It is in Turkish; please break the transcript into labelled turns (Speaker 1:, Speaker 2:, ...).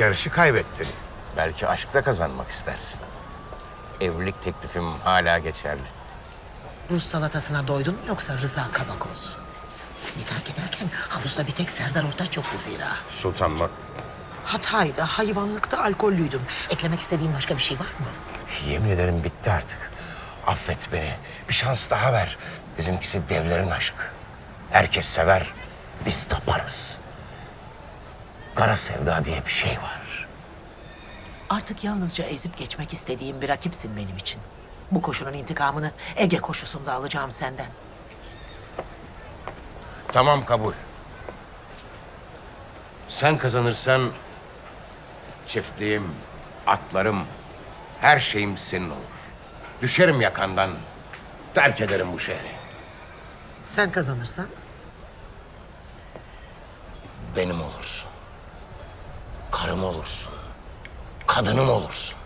Speaker 1: Yarışı kaybettin.
Speaker 2: Belki aşkta kazanmak istersin. Evlilik teklifim hala geçerli.
Speaker 3: Rus salatasına doydun mu yoksa Rıza Kabakoz? Seni terk ederken havuzda bir tek Serdar Ortaç yoktu zira.
Speaker 1: Sultan bak.
Speaker 3: Hatay'da, hayvanlıkta alkollüydüm. Eklemek istediğin başka bir şey var mı?
Speaker 2: Yemin ederim bitti artık. Affet beni. Bir şans daha ver. Bizimkisi devlerin aşkı. Herkes sever. Biz taparız. Kara sevda diye bir şey var.
Speaker 3: Artık yalnızca ezip geçmek istediğim bir rakipsin benim için. Bu koşunun intikamını Ege koşusunda alacağım senden.
Speaker 2: Tamam kabul. Sen kazanırsan çiftliğim, atlarım, her şeyim senin olur. Düşerim yakandan, terk ederim bu şehri.
Speaker 3: Sen kazanırsan
Speaker 2: Benim olursun. Karım olursun. Kadınım olursun.